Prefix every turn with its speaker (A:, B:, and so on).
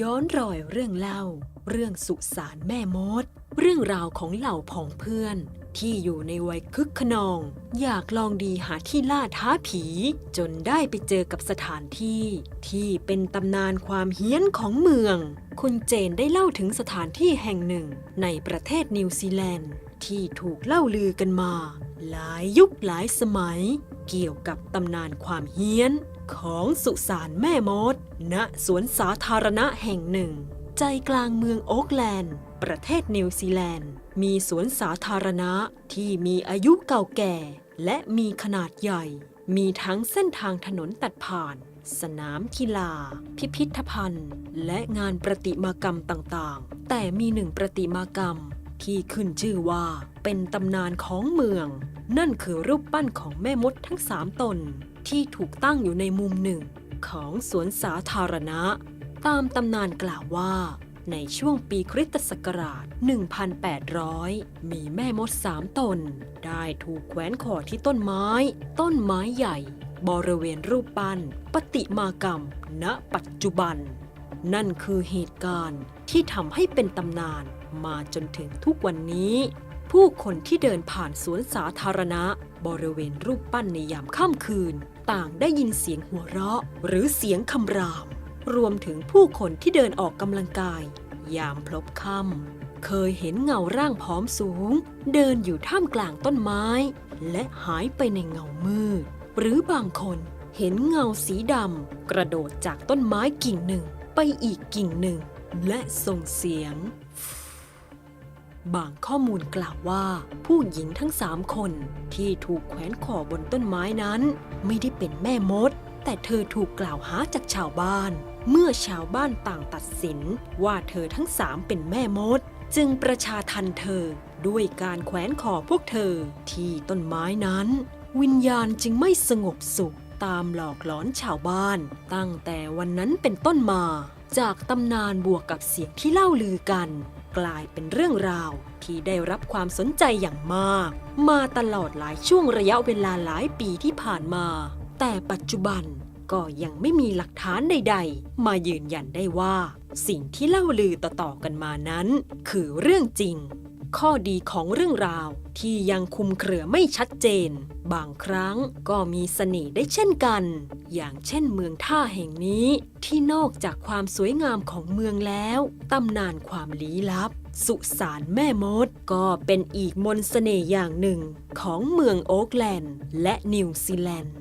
A: ย้อนรอยเรื่องเล่า เรื่องสุสานแม่มด เรื่องราวของเหล่าผองเพื่อน ที่อยู่ในวัยคึกขนอง อยากลองดีหาที่ล่าท้าผี จนได้ไปเจอกับสถานที่ ที่เป็นตำนานความเฮี้ยนของเมือง คุณเจนได้เล่าถึงสถานที่แห่งหนึ่ง ในประเทศนิวซีแลนด์ ที่ถูกเล่าลือกันมา หลายยุคหลายสมัย เกี่ยวกับตำนานความเฮี้ยนของสุสานแม่มด ณ สวนสาธารณะแห่งหนึ่ง ใจกลางเมืองโอ๊กแลนด์ ประเทศนิวซีแลนด์ มีสวนสาธารณะที่มีอายุเก่าแก่ และมีขนาดใหญ่ มีทั้งเส้นทางถนนตัดผ่าน สนามกีฬา พิพิธภัณฑ์ และงานประติมากรรมต่างๆ แต่มีหนึ่งประติมากรรม ที่ขึ้นชื่อว่าเป็นตำนานของเมือง นั่นคือรูปปั้นของแม่มดทั้งสามตน ที่ถูกตั้งอยู่ในมุมหนึ่ง ของสวนสาธารณะ ตามตำนานกล่าวว่า ในช่วงปีคริสตศักราช 1800 มีแม่มดสามตน ได้ถูกแขวนคอที่ต้นไม้ ต้นไม้ใหญ่ บริเวณรูปปั้น ปฏิมากรรม ณ ปัจจุบัน นั่นคือเหตุการณ์ที่ทำให้เป็นตำนาน มาจนถึงทุกวันนี้ ผู้คนที่เดินผ่านสวนสาธารณะ บริเวณรูปปั้นในยามค่ำคืน ต่างได้ยินเสียงหัวเราะ หรือเสียงคำราม รวมถึงผู้คนที่เดินออกกำลังกาย ยามพลบค่ำเคยเห็นเงาร่างผอมสูง เดินอยู่ท่ามกลางต้นไม้ และหายไปในเงามืด หรือบางคนเห็นเงาสีดำกระโดดจากต้นไม้กิ่งหนึ่งไปอีกกิ่งหนึ่ง และส่งเสียง บางข้อมูลกล่าวว่าผู้หญิงทั้งสามคนที่ถูกแขวนคอบนต้นไม้นั้น ไม่ได้เป็นแม่มด แต่เธอถูกกล่าวหาจากชาวบ้าน เมื่อชาวบ้านต่างตัดสินว่าเธอทั้งสามเป็นแม่มด จึงประชาทันเธอด้วยการแขวนคอพวกเธอที่ต้นไม้นั้น วิญญาณจึงไม่สงบสุขตามหลอกหลอนชาวบ้าน ตั้งแต่วันนั้นเป็นต้นมา จากตำนานบวกกับเสียงที่เล่าลือกัน กลายเป็นเรื่องราวที่ได้รับความสนใจอย่างมาก มาตลอดหลายช่วงระยะเวลาหลายปีที่ผ่านมา แต่ปัจจุบันก็ยังไม่มีหลักฐานใด ๆ มายืนยันได้ว่า สิ่งที่เล่าลือต่อๆกันมานั้น คือเรื่องจริง ข้อดีของเรื่องราวที่ยังคุมเครือไม่ชัดเจน บางครั้งก็มีเสน่ห์ได้เช่นกัน อย่างเช่นเมืองท่าแห่งนี้ที่นอกจากความสวยงามของเมืองแล้วตำนานความลี้ลับ สุสานแม่มด ก็เป็นอีกมนเสน่ห์อย่างหนึ่งของเมืองโอ๊กแลนด์ และนิวซีแลนด์